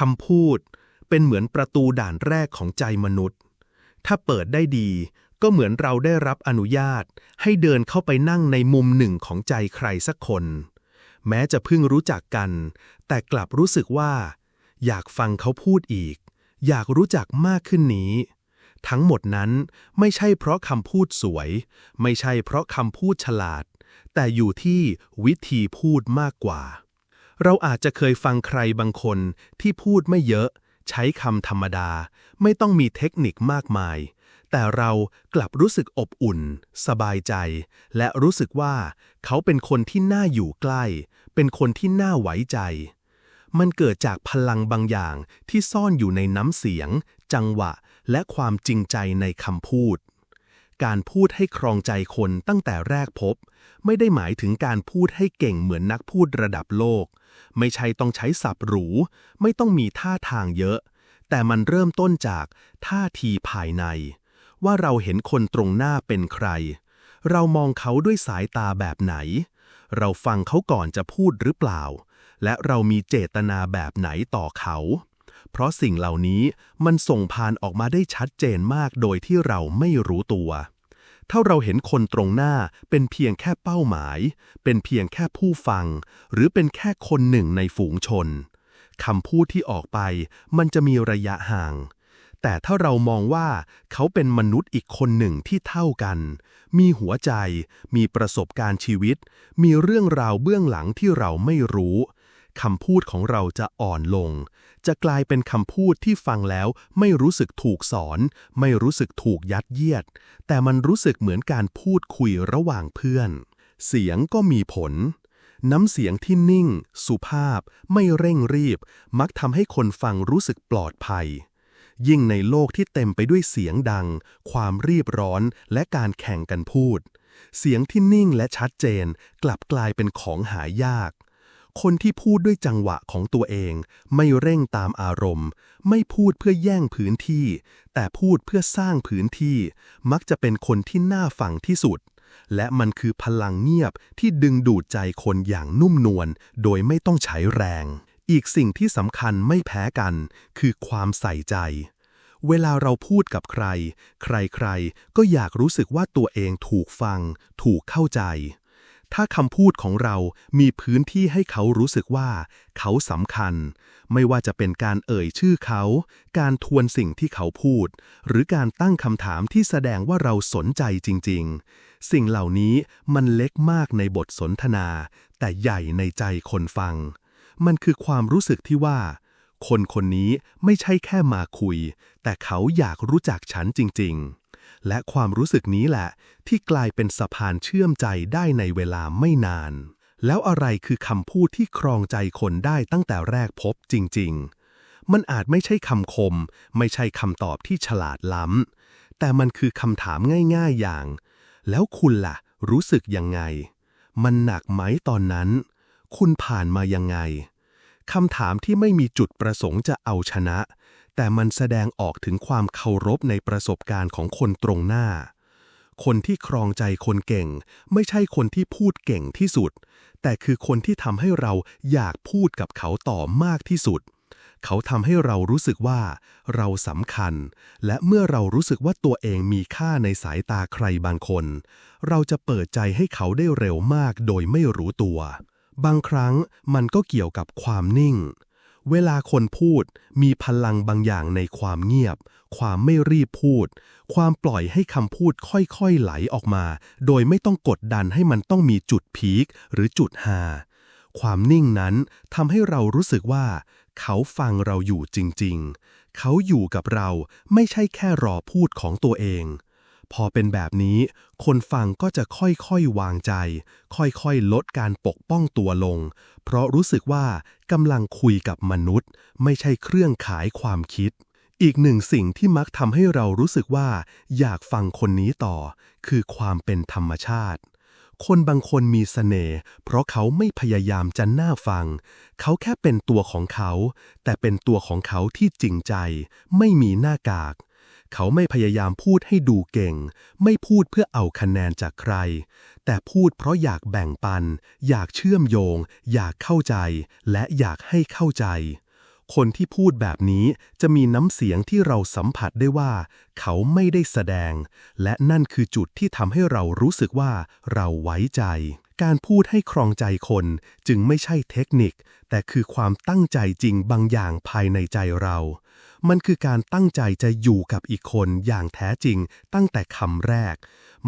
คำพูดเป็นเหมือนประตูด่านแรกของใจมนุษย์ ถ้าเปิดได้ดีก็เหมือนเราได้รับอนุญาต ให้เดินเข้าไปนั่งในมุมหนึ่งของใจใครสักคน แม้จะเพิ่งรู้จักกัน แต่กลับรู้สึกว่า อยากฟังเขาพูดอีก อยากรู้จักมากขึ้นนี้ ทั้งหมดนั้นไม่ใช่เพราะคำพูดสวย ไม่ใช่เพราะคำพูดฉลาด แต่อยู่ที่วิธีพูดมากกว่า เราอาจจะเคยฟังใครบางคนที่พูดไม่เยอะ ใช้คำธรรมดา ไม่ต้องมีเทคนิคมากมาย แต่เรากลับรู้สึกอบอุ่น สบายใจ และรู้สึกว่าเขาเป็นคนที่น่าอยู่ใกล้ เป็นคนที่น่าไว้ใจ มันเกิดจากพลังบางอย่างที่ซ่อนอยู่ในน้ำเสียง จังหวะ และความจริงใจในคำพูดการพูดให้ครองใจคนตั้งแต่แรกพบ ไม่ได้หมายถึงการพูดให้เก่งเหมือนนักพูดระดับโลก ไม่ใช่ต้องใช้ศัพท์หรู ไม่ต้องมีท่าทางเยอะ แต่มันเริ่มต้นจากท่าทีภายใน ว่าเราเห็นคนตรงหน้าเป็นใคร เรามองเขาด้วยสายตาแบบไหน เราฟังเขาก่อนจะพูดหรือเปล่า และเรามีเจตนาแบบไหนต่อเขา เพราะสิ่งเหล่านี้มันส่งผ่านออกมาได้ชัดเจนมากโดยที่เราไม่รู้ตัว ถ้าเราเห็นคนตรงหน้าเป็นเพียงแค่เป้าหมาย เป็นเพียงแค่ผู้ฟัง หรือเป็นแค่คนหนึ่งในฝูงชนคำพูดที่ออกไปมันจะมีระยะห่าง แต่ถ้าเรามองว่าเขาเป็นมนุษย์อีกคนหนึ่งที่เท่ากัน มีหัวใจ มีประสบการณ์ชีวิต มีเรื่องราวเบื้องหลังที่เราไม่รู้ คำพูดของเราจะอ่อนลง จะกลายเป็นคำพูดที่ฟังแล้วไม่รู้สึกถูกสอน ไม่รู้สึกถูกยัดเยียด แต่มันรู้สึกเหมือนการพูดคุยระหว่างเพื่อน เสียงก็มีผล น้ำเสียงที่นิ่ง สุภาพ ไม่เร่งรีบ มักทำให้คนฟังรู้สึกปลอดภัย ยิ่งในโลกที่เต็มไปด้วยเสียงดัง ความรีบร้อนและการแข่งกันพูดเสียงที่นิ่งและชัดเจนกลับกลายเป็นของหายาก คนที่พูดด้วยจังหวะของตัวเอง ไม่เร่งตามอารมณ์ ไม่พูดเพื่อแย่งพื้นที่ แต่พูดเพื่อสร้างพื้นที่ มักจะเป็นคนที่น่าฟังที่สุด และมันคือพลังเงียบที่ดึงดูดใจคนอย่างนุ่มนวลโดยไม่ต้องใช้แรง อีกสิ่งที่สำคัญไม่แพ้กัน คือความใส่ใจเวลาเราพูดกับใคร ใครๆ ก็อยากรู้สึกว่าตัวเองถูกฟัง ถูกเข้าใจ ถ้าคำพูดของเรามีพื้นที่ให้เขารู้สึกว่า เขาสำคัญ ไม่ว่าจะเป็นการเอ่ยชื่อเขา การทวนสิ่งที่เขาพูด หรือการตั้งคำถามที่แสดงว่าเราสนใจจริง ๆ สิ่งเหล่านี้มันเล็กมากในบทสนทนา แต่ใหญ่ในใจคนฟัง มันคือความรู้สึกที่ว่า คนคนนี้ไม่ใช่แค่มาคุย แต่เขาอยากรู้จักฉันจริง ๆ และความรู้สึกนี้แหละ ที่กลายเป็นสะพานเชื่อมใจได้ในเวลาไม่นาน แล้วอะไรคือคำพูดที่ครองใจคนได้ตั้งแต่แรกพบจริง ๆ มันอาจไม่ใช่คำคม ไม่ใช่คำตอบที่ฉลาดล้ำ แต่มันคือคำถามง่ายๆอย่าง แล้วคุณล่ะ รู้สึกยังไง มันหนักไหมตอนนั้น คุณผ่านมายังไงคำถามที่ไม่มีจุดประสงค์จะเอาชนะ แต่มันแสดงออกถึงความเคารพในประสบการณ์ของคนตรงหน้า คนที่ครองใจคนเก่ง ไม่ใช่คนที่พูดเก่งที่สุด แต่คือคนที่ทำให้เราอยากพูดกับเขาต่อมากที่สุด เขาทำให้เรารู้สึกว่า เราสำคัญ และเมื่อเรารู้สึกว่าตัวเองมีค่าในสายตาใครบางคน เราจะเปิดใจให้เขาได้เร็วมากโดยไม่รู้ตัว บางครั้งมันก็เกี่ยวกับความนิ่ง เวลาคนพูดมีพลังบางอย่างในความเงียบ ความไม่รีบพูด ความปล่อยให้คำพูดค่อยๆไหลออกมา โดยไม่ต้องกดดันให้มันต้องมีจุดพีคหรือจุดฮาความนิ่งนั้นทำให้เรารู้สึกว่า เขาฟังเราอยู่จริงๆ เขาอยู่กับเราไม่ใช่แค่รอพูดของตัวเอง พอเป็นแบบนี้ คนฟังก็จะค่อยๆวางใจ ค่อยๆ ลดการปกป้องตัวลง เพราะรู้สึกว่ากำลังคุยกับมนุษย์ ไม่ใช่เครื่องขายความคิด อีกหนึ่งสิ่งที่มักทำให้เรารู้สึกว่า อยากฟังคนนี้ต่อ คือความเป็นธรรมชาติคนบางคนมีเสน่ห์เพราะเขาไม่พยายามจะน่าฟัง เขาแค่เป็นตัวของเขา แต่เป็นตัวของเขาที่จริงใจ ไม่มีหน้ากาก เขาไม่พยายามพูดให้ดูเก่ง ไม่พูดเพื่อเอาคะแนนจากใคร แต่พูดเพราะอยากแบ่งปัน อยากเชื่อมโยง อยากเข้าใจ และอยากให้เข้าใจ คนที่พูดแบบนี้จะมีน้ำเสียงที่เราสัมผัสได้ว่า เขาไม่ได้แสดง และนั่นคือจุดที่ทำให้เรารู้สึกว่าเราไว้ใจการพูดให้ครองใจคนจึงไม่ใช่เทคนิค แต่คือความตั้งใจจริงบางอย่างภายในใจเรา มันคือการตั้งใจจะอยู่กับอีกคนอย่างแท้จริงตั้งแต่คำแรก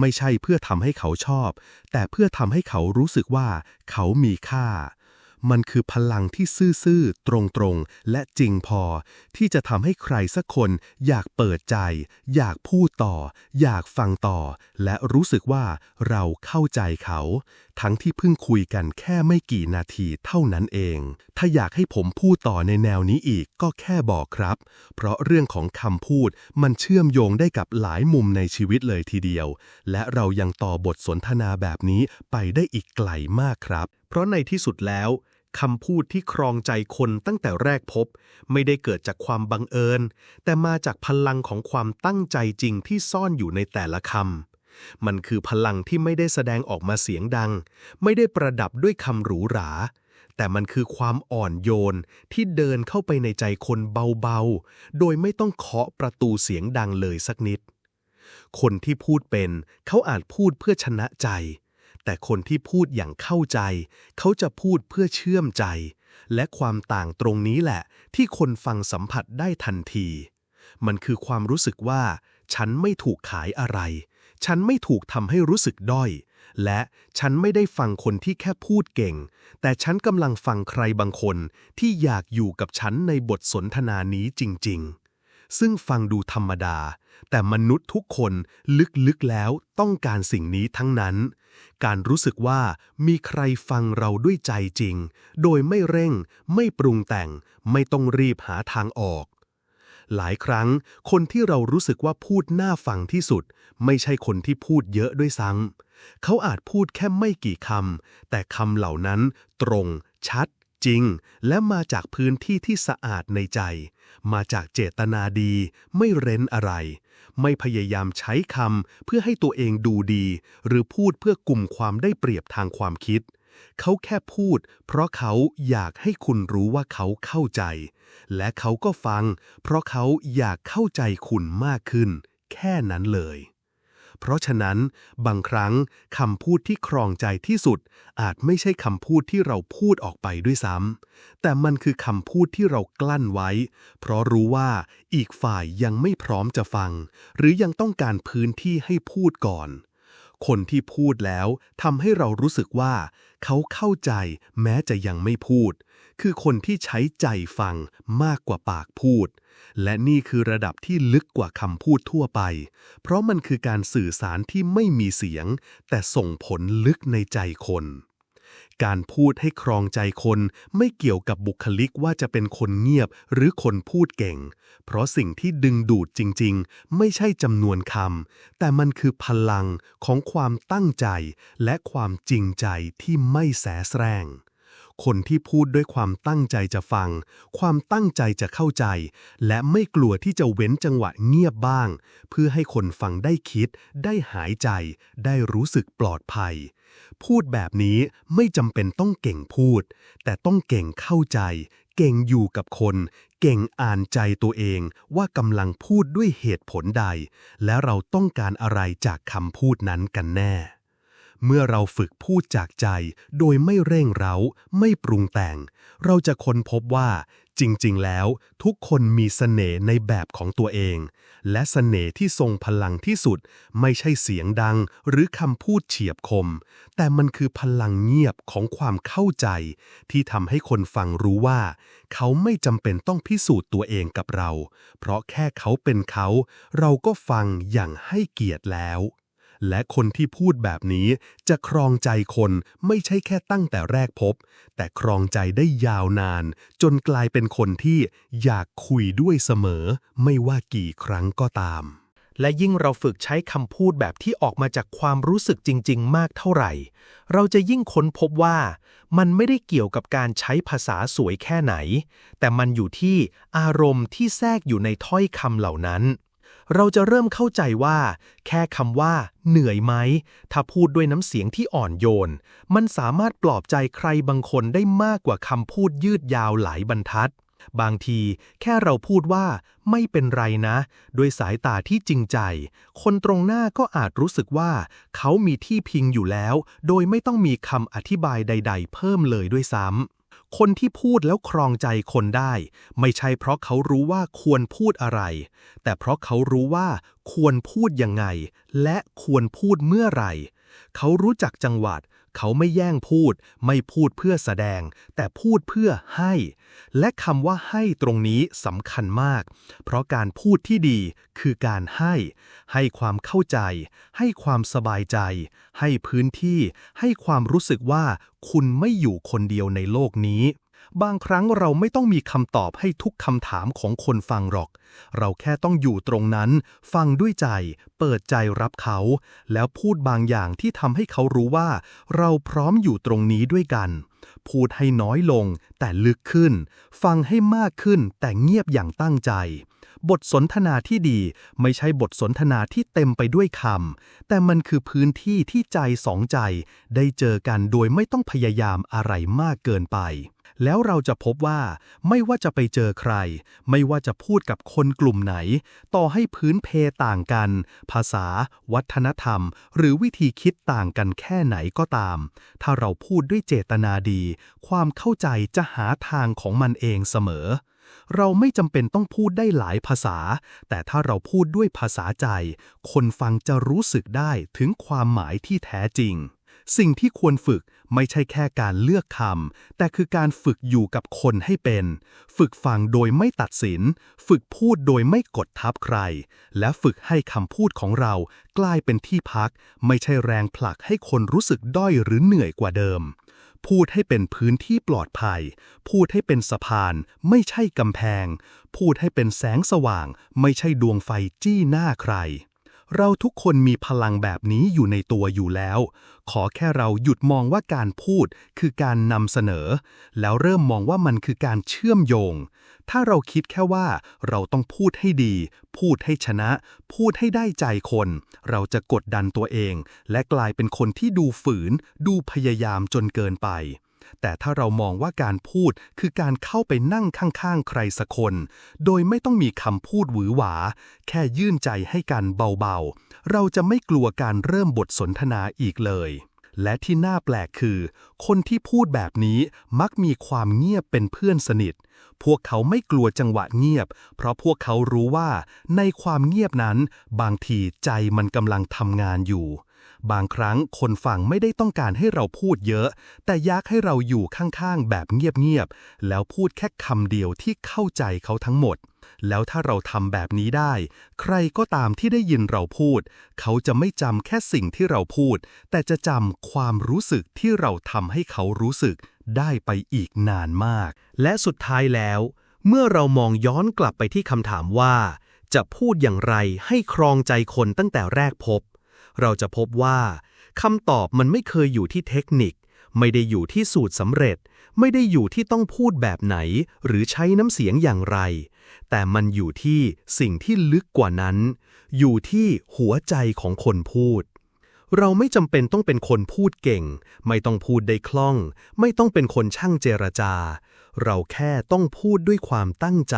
ไม่ใช่เพื่อทำให้เขาชอบ แต่เพื่อทำให้เขารู้สึกว่าเขามีค่า มันคือพลังที่ซื่อๆ ตรงๆ และจริงพอ ที่จะทำให้ใครสักคนอยากเปิดใจ อยากพูดต่อ อยากฟังต่อ และรู้สึกว่าเราเข้าใจเขา ทั้งที่เพิ่งคุยกันแค่ไม่กี่นาทีเท่านั้นเอง ถ้าอยากให้ผมพูดต่อในแนวนี้อีกก็แค่บอกครับ เพราะเรื่องของคำพูดมันเชื่อมโยงได้กับหลายมุมในชีวิตเลยทีเดียว และเรายังต่อบทสนทนาแบบนี้ไปได้อีกไกลมากครับ เพราะในที่สุดแล้ว คำพูดที่ครองใจคนตั้งแต่แรกพบ ไม่ได้เกิดจากความบังเอิญ แต่มาจากพลังของความตั้งใจจริงที่ซ่อนอยู่ในแต่ละคำ มันคือพลังที่ไม่ได้แสดงออกมาเสียงดัง ไม่ได้ประดับด้วยคำหรูหรา แต่มันคือความอ่อนโยนที่เดินเข้าไปในใจคนเบาๆ โดยไม่ต้องเคาะประตูเสียงดังเลยสักนิด คนที่พูดเป็นเขาอาจพูดเพื่อชนะใจ แต่คนที่พูดอย่างเข้าใจ เขาจะพูดเพื่อเชื่อมใจ และความต่างตรงนี้แหละ ที่คนฟังสัมผัสได้ทันที มันคือความรู้สึกว่า ฉันไม่ถูกขายอะไร ฉันไม่ถูกทำให้รู้สึกด้อย และฉันไม่ได้ฟังคนที่แค่พูดเก่ง แต่ฉันกำลังฟังใครบางคนที่อยากอยู่กับฉันในบทสนทนานี้จริง ๆ ซึ่งฟังดูธรรมดา แต่มนุษย์ทุกคนลึกๆแล้วต้องการสิ่งนี้ทั้งนั้น การรู้สึกว่ามีใครฟังเราด้วยใจจริง โดยไม่เร่ง ไม่ปรุงแต่ง ไม่ต้องรีบหาทางออก หลายครั้ง คนที่เรารู้สึกว่าพูดน่าฟังที่สุด ไม่ใช่คนที่พูดเยอะด้วยซ้ำเขาอาจพูดแค่ไม่กี่คำแต่คำเหล่านั้นตรง ชัด จริง และมาจากพื้นที่ที่สะอาดในใจ มาจากเจตนาดี ไม่เร้นอะไร ไม่พยายามใช้คำเพื่อให้ตัวเองดูดี หรือพูดเพื่อกลุ่มความได้เปรียบทางความคิด เขาแค่พูด เพราะเขาอยากให้คุณรู้ว่าเขาเข้าใจ และเขาก็ฟัง เพราะเขาอยากเข้าใจคุณมากขึ้น แค่นั้นเลย เพราะฉะนั้น บางครั้งคำพูดที่ครองใจที่สุด อาจไม่ใช่คำพูดที่เราพูดออกไปด้วยซ้ำแต่มันคือคำพูดที่เรากลั้นไว้ เพราะรู้ว่าอีกฝ่ายยังไม่พร้อมจะฟัง หรือยังต้องการพื้นที่ให้พูดก่อน คนที่พูดแล้วทำให้เรารู้สึกว่า เขาเข้าใจแม้จะยังไม่พูด คือคนที่ใช้ใจฟังมากกว่าปากพูด และนี่คือระดับที่ลึกกว่าคำพูดทั่วไป เพราะมันคือการสื่อสารที่ไม่มีเสียง แต่ส่งผลลึกในใจคน การพูดให้ครองใจคนไม่เกี่ยวกับบุคลิกว่าจะเป็นคนเงียบหรือคนพูดเก่ง เพราะสิ่งที่ดึงดูดจริงๆ ไม่ใช่จำนวนคำแต่มันคือพลังของความตั้งใจ และความจริงใจที่ไม่แสแสร้ง คนที่พูดด้วยความตั้งใจจะฟัง ความตั้งใจจะเข้าใจ และไม่กลัวที่จะเว้นจังหวะเงียบบ้าง เพื่อให้คนฟังได้คิด ได้หายใจ ได้รู้สึกปลอดภัย พูดแบบนี้ไม่จำเป็นต้องเก่งพูด แต่ต้องเก่งเข้าใจ เก่งอยู่กับคน เก่งอ่านใจตัวเองว่ากำลังพูดด้วยเหตุผลใด และเราต้องการอะไรจากคำพูดนั้นกันแน่ เมื่อเราฝึกพูดจากใจ โดยไม่เร่งเร้า ไม่ปรุงแต่ง เราจะค้นพบว่า จริง ๆ แล้ว ทุกคนมีเสน่ห์ในแบบของตัวเอง และเสน่ห์ที่ทรงพลังที่สุด ไม่ใช่เสียงดัง หรือคำพูดเฉียบคม แต่มันคือพลังเงียบของความเข้าใจ ที่ทำให้คนฟังรู้ว่า เขาไม่จำเป็นต้องพิสูจน์ตัวเองกับเรา เพราะแค่เขาเป็นเขา เราก็ฟังอย่างให้เกียรติแล้ว และคนที่พูดแบบนี้จะครองใจคนไม่ใช่แค่ตั้งแต่แรกพบ แต่ครองใจได้ยาวนาน จนกลายเป็นคนที่อยากคุยด้วยเสมอ ไม่ว่ากี่ครั้งก็ตาม และยิ่งเราฝึกใช้คำพูดแบบที่ออกมาจากความรู้สึกจริง ๆ มากเท่าไหร่ เราจะยิ่งค้นพบว่า มันไม่ได้เกี่ยวกับการใช้ภาษาสวยแค่ไหน แต่มันอยู่ที่อารมณ์ที่แทรกอยู่ในถ้อยคำเหล่านั้น เราจะเริ่มเข้าใจว่า แค่คำว่า เหนื่อยไหม ถ้าพูดด้วยน้ำเสียงที่อ่อนโยน มันสามารถปลอบใจใครบางคนได้มากกว่าคำพูดยืดยาวหลายบรรทัด บางทีแค่เราพูดว่า ไม่เป็นไรนะ ด้วยสายตาที่จริงใจ คนตรงหน้าก็อาจรู้สึกว่า เขามีที่พิงอยู่แล้ว โดยไม่ต้องมีคำอธิบายใด ๆ เพิ่มเลยด้วยซ้ำ คนที่พูดแล้วครองใจคนได้ ไม่ใช่เพราะเขารู้ว่าควรพูดอะไร แต่เพราะเขารู้ว่าควรพูดยังไง และควรพูดเมื่อไหร่ เขารู้จักจังหวัด เขาไม่แย่งพูด ไม่พูดเพื่อแสดง แต่พูดเพื่อให้ และคำว่าให้ตรงนี้สำคัญมาก เพราะการพูดที่ดีคือการให้ ให้ความเข้าใจ ให้ความสบายใจ ให้พื้นที่ ให้ความรู้สึกว่าคุณไม่อยู่คนเดียวในโลกนี้ บางครั้งเราไม่ต้องมีคำตอบให้ทุกคำถามของคนฟังหรอก เราแค่ต้องอยู่ตรงนั้น ฟังด้วยใจ เปิดใจรับเขา แล้วพูดบางอย่างที่ทำให้เขารู้ว่า เราพร้อมอยู่ตรงนี้ด้วยกัน พูดให้น้อยลง แต่ลึกขึ้น ฟังให้มากขึ้น แต่เงียบอย่างตั้งใจ บทสนทนาที่ดีไม่ใช่บทสนทนาที่เต็มไปด้วยคำแต่มันคือพื้นที่ที่ใจสองใจ ได้เจอกันโดยไม่ต้องพยายามอะไรมากเกินไป แล้วเราจะพบว่าไม่ว่าจะไปเจอใคร ไม่ว่าจะพูดกับคนกลุ่มไหน ต่อให้พื้นเพต่างกัน ภาษา วัฒนธรรม หรือวิธีคิดต่างกันแค่ไหนก็ตาม ถ้าเราพูดด้วยเจตนาดี ความเข้าใจจะหาทางของมันเองเสมอเราไม่จำเป็นต้องพูดได้หลายภาษา แต่ถ้าเราพูดด้วยภาษาใจ คนฟังจะรู้สึกได้ถึงความหมายที่แท้จริง สิ่งที่ควรฝึก ไม่ใช่แค่การเลือกคำ แต่คือการฝึกอยู่กับคนให้เป็น ฝึกฟังโดยไม่ตัดสิน ฝึกพูดโดยไม่กดทับใคร และฝึกให้คำพูดของเรากลายเป็นที่พัก ไม่ใช่แรงผลักให้คนรู้สึกด้อยหรือเหนื่อยกว่าเดิม พูดให้เป็นพื้นที่ปลอดภัย พูดให้เป็นสะพาน ไม่ใช่กำแพง พูดให้เป็นแสงสว่าง ไม่ใช่ดวงไฟจี้หน้าใคร เราทุกคนมีพลังแบบนี้อยู่ในตัวอยู่แล้ว ขอแค่เราหยุดมองว่าการพูดคือการนำเสนอ แล้วเริ่มมองว่ามันคือการเชื่อมโยง ถ้าเราคิดแค่ว่าเราต้องพูดให้ดี พูดให้ชนะ พูดให้ได้ใจคน เราจะกดดันตัวเอง และกลายเป็นคนที่ดูฝืน ดูพยายามจนเกินไป แต่ถ้าเรามองว่าการพูดคือการเข้าไปนั่งข้างๆ ใครสักคน โดยไม่ต้องมีคำพูดหวือหวา แค่ยื่นใจให้กันเบาๆ เราจะไม่กลัวการเริ่มบทสนทนาอีกเลย และที่น่าแปลกคือ คนที่พูดแบบนี้มักมีความเงียบเป็นเพื่อนสนิท พวกเขาไม่กลัวจังหวะเงียบ เพราะพวกเขารู้ว่า ในความเงียบนั้น บางทีใจมันกำลังทำงานอยู่ บางครั้งคนฟังไม่ได้ต้องการให้เราพูดเยอะ แต่อยากให้เราอยู่ข้างๆ แบบเงียบๆ แล้วพูดแค่คำเดียวที่เข้าใจเขาทั้งหมด แล้วถ้าเราทำแบบนี้ได้ ใครก็ตามที่ได้ยินเราพูด เขาจะไม่จำแค่สิ่งที่เราพูด แต่จะจำความรู้สึกที่เราทำให้เขารู้สึกได้ไปอีกนานมาก และสุดท้ายแล้ว เมื่อเรามองย้อนกลับไปที่คำถามว่า จะพูดอย่างไรให้ครองใจคนตั้งแต่แรกพบ เราจะพบว่าคำตอบมันไม่เคยอยู่ที่เทคนิค ไม่ได้อยู่ที่สูตรสำเร็จ ไม่ได้อยู่ที่ต้องพูดแบบไหน หรือใช้น้ำเสียงอย่างไร แต่มันอยู่ที่สิ่งที่ลึกกว่านั้น อยู่ที่หัวใจของคนพูดเราไม่จำเป็นต้องเป็นคนพูดเก่ง ไม่ต้องพูดได้คล่อง ไม่ต้องเป็นคนช่างเจรจา เราแค่ต้องพูดด้วยความตั้งใจ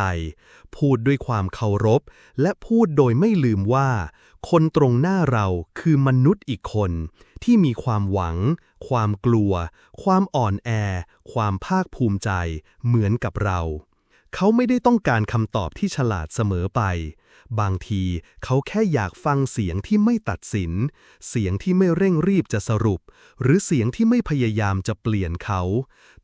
พูดด้วยความเคารพ และพูดโดยไม่ลืมว่า คนตรงหน้าเราคือมนุษย์อีกคน ที่มีความหวัง ความกลัว ความอ่อนแอ ความภาคภูมิใจ เหมือนกับเรา เขาไม่ได้ต้องการคำตอบที่ฉลาดเสมอไป บางทีเขาแค่อยากฟังเสียงที่ไม่ตัดสิน เสียงที่ไม่เร่งรีบจะสรุป หรือเสียงที่ไม่พยายามจะเปลี่ยนเขา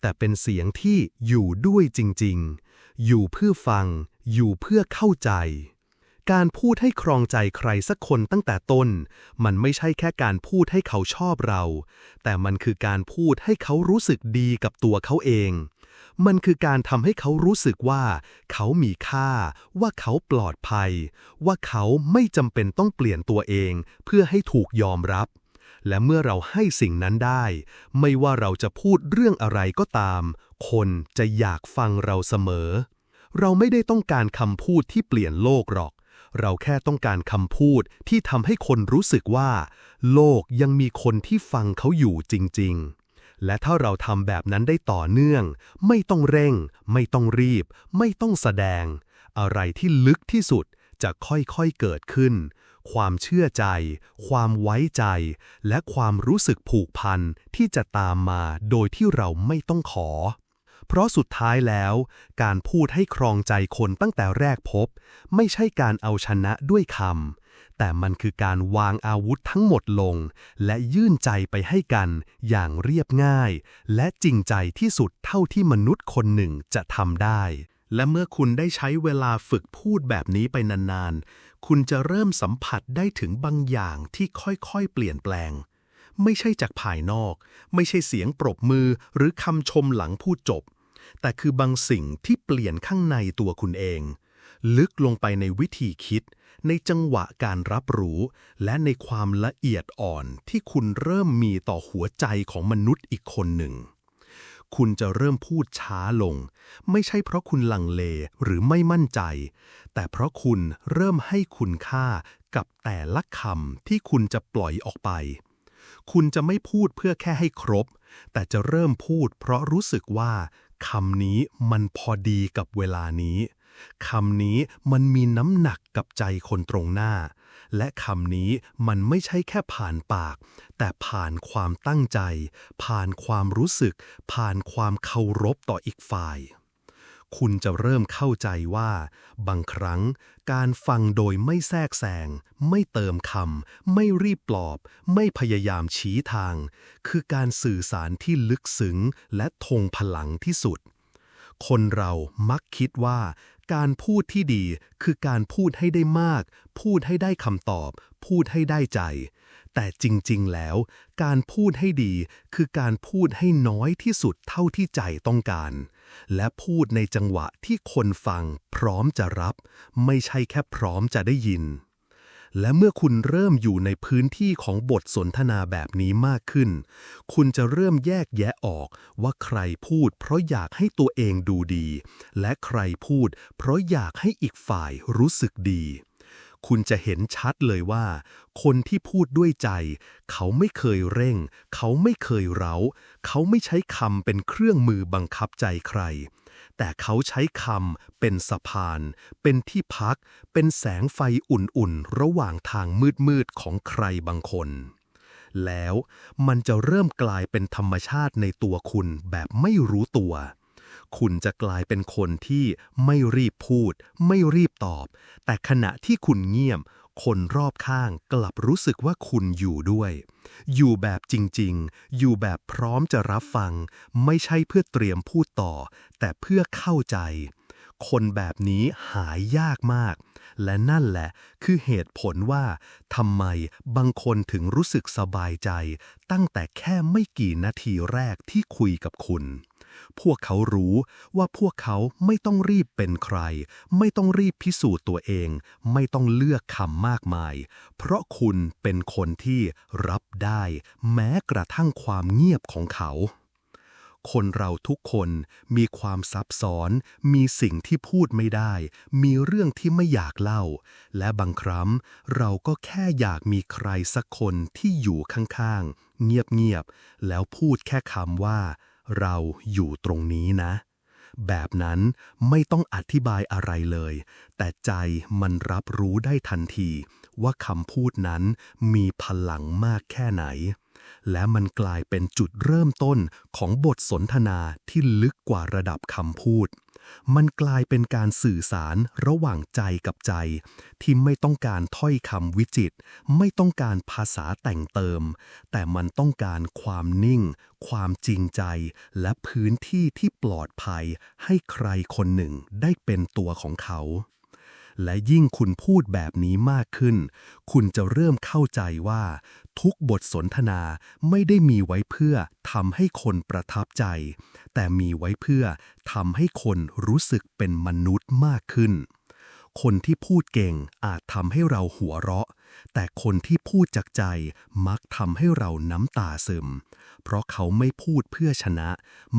แต่เป็นเสียงที่อยู่ด้วยจริงๆ อยู่เพื่อฟัง อยู่เพื่อเข้าใจ การพูดให้ครองใจใครสักคนตั้งแต่ต้น มันไม่ใช่แค่การพูดให้เขาชอบเรา แต่มันคือการพูดให้เขารู้สึกดีกับตัวเขาเอง มันคือการทำให้เขารู้สึกว่า เขามีค่า ว่าเขาปลอดภัย ว่าเขาไม่จำเป็นต้องเปลี่ยนตัวเอง เพื่อให้ถูกยอมรับ และเมื่อเราให้สิ่งนั้นได้ ไม่ว่าเราจะพูดเรื่องอะไรก็ตาม คนจะอยากฟังเราเสมอ เราไม่ได้ต้องการคำพูดที่เปลี่ยนโลกหรอกเราแค่ต้องการคำพูดที่ทำให้คนรู้สึกว่า โลกยังมีคนที่ฟังเขาอยู่จริง ๆ และถ้าเราทำแบบนั้นได้ต่อเนื่อง ไม่ต้องเร่ง ไม่ต้องรีบ ไม่ต้องแสดง อะไรที่ลึกที่สุดจะค่อยๆเกิดขึ้น ความเชื่อใจ ความไว้ใจ และความรู้สึกผูกพันที่จะตามมาโดยที่เราไม่ต้องขอ เพราะสุดท้ายแล้ว การพูดให้ครองใจคนตั้งแต่แรกพบ ไม่ใช่การเอาชนะด้วยคำ แต่มันคือการวางอาวุธทั้งหมดลง และยื่นใจไปให้กันอย่างเรียบง่าย และจริงใจที่สุดเท่าที่มนุษย์คนหนึ่งจะทำได้ และเมื่อคุณได้ใช้เวลาฝึกพูดแบบนี้ไปนานๆ คุณจะเริ่มสัมผัสได้ถึงบางอย่างที่ค่อยๆ เปลี่ยนแปลง ไม่ใช่จากภายนอก ไม่ใช่เสียงปรบมือหรือคำชมหลังพูดจบ แต่คือบางสิ่งที่เปลี่ยนข้างในตัวคุณเอง ลึกลงไปในวิธีคิด ในจังหวะการรับรู้ และในความละเอียดอ่อนที่คุณเริ่มมีต่อหัวใจของมนุษย์อีกคนหนึ่ง คุณจะเริ่มพูดช้าลง ไม่ใช่เพราะคุณลังเลหรือไม่มั่นใจ แต่เพราะคุณเริ่มให้คุณค่ากับแต่ละคำที่คุณจะปล่อยออกไป คุณจะไม่พูดเพื่อแค่ให้ครบ แต่จะเริ่มพูดเพราะรู้สึกว่าคำนี้มันพอดีกับเวลานี้ คำนี้มันมีน้ำหนักกับใจคนตรงหน้า และคำนี้มันไม่ใช่แค่ผ่านปาก แต่ผ่านความตั้งใจ ผ่านความรู้สึก ผ่านความเคารพต่ออีกฝ่าย คุณจะเริ่มเข้าใจว่า บางครั้ง การฟังโดยไม่แทรกแซง ไม่เติมคำ ไม่รีบปลอบ ไม่พยายามชี้ทาง คือการสื่อสารที่ลึกซึ้งและทงพลังที่สุด คนเรามักคิดว่า การพูดที่ดีคือการพูดให้ได้มาก พูดให้ได้คำตอบ พูดให้ได้ใจ แต่จริงๆแล้ว การพูดให้ดีคือการพูดให้น้อยที่สุดเท่าที่ใจต้องการ และพูดในจังหวะที่คนฟังพร้อมจะรับ ไม่ใช่แค่พร้อมจะได้ยิน และเมื่อคุณเริ่มอยู่ในพื้นที่ของบทสนทนาแบบนี้มากขึ้น คุณจะเริ่มแยกแยะออกว่าใครพูด เพราะอยากให้ตัวเองดูดี และใครพูด เพราะอยากให้อีกฝ่ายรู้สึกดี คุณจะเห็นชัดเลยว่า คนที่พูดด้วยใจ เขาไม่เคยเร่ง เขาไม่เคยเร้า เขาไม่ใช้คำเป็นเครื่องมือบังคับใจใคร แต่เขาใช้คำเป็นสะพาน เป็นที่พัก เป็นแสงไฟอุ่นๆ ระหว่างทางมืดๆ ของใครบางคน แล้วมันจะเริ่มกลายเป็นธรรมชาติในตัวคุณแบบไม่รู้ตัว คุณจะกลายเป็นคนที่ไม่รีบพูด ไม่รีบตอบ แต่ขณะที่คุณเงียบ คนรอบข้างกลับรู้สึกว่าคุณอยู่ด้วย อยู่แบบจริงๆ อยู่แบบพร้อมจะรับฟัง ไม่ใช่เพื่อเตรียมพูดต่อ แต่เพื่อเข้าใจ คนแบบนี้หายยากมาก และนั่นแหละคือเหตุผลว่าทำไมบางคนถึงรู้สึกสบายใจ ตั้งแต่แค่ไม่กี่นาทีแรกที่คุยกับคุณ พวกเขารู้ว่าพวกเขาไม่ต้องรีบเป็นใคร ไม่ต้องรีบพิสูจน์ตัวเอง ไม่ต้องเลือกคำมากมาย เพราะคุณเป็นคนที่รับได้ แม้กระทั่งความเงียบของเขา คนเราทุกคนมีความซับซ้อน มีสิ่งที่พูดไม่ได้ มีเรื่องที่ไม่อยากเล่า และบางครั้งเราก็แค่อยากมีใครสักคนที่อยู่ข้างๆ เงียบๆ แล้วพูดแค่คำว่า เราอยู่ตรงนี้นะ แบบนั้นไม่ต้องอธิบายอะไรเลย แต่ใจมันรับรู้ได้ทันที ว่าคำพูดนั้นมีพลังมากแค่ไหน และมันกลายเป็นจุดเริ่มต้นของบทสนทนาที่ลึกกว่าระดับคำพูด มันกลายเป็นการสื่อสารระหว่างใจกับใจ ที่ไม่ต้องการถ้อยคำวิจิตรไม่ต้องการภาษาแต่งเติม แต่มันต้องการความนิ่ง ความจริงใจ และพื้นที่ที่ปลอดภัยให้ใครคนหนึ่งได้เป็นตัวของเขา และยิ่งคุณพูดแบบนี้มากขึ้น คุณจะเริ่มเข้าใจว่า ทุกบทสนทนาไม่ได้มีไว้เพื่อทำให้คนประทับใจ แต่มีไว้เพื่อทำให้คนรู้สึกเป็นมนุษย์มากขึ้น คนที่พูดเก่งอาจทำให้เราหัวเราะ แต่คนที่พูดจากใจมักทำให้เราน้ำตาซึม เพราะเขาไม่พูดเพื่อชนะ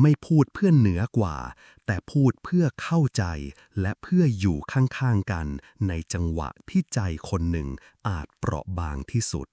ไม่พูดเพื่อเหนือกว่า แต่พูดเพื่อเข้าใจและเพื่ออยู่ข้างๆกัน ในจังหวะที่ใจคนหนึ่งอาจเปราะบางที่สุด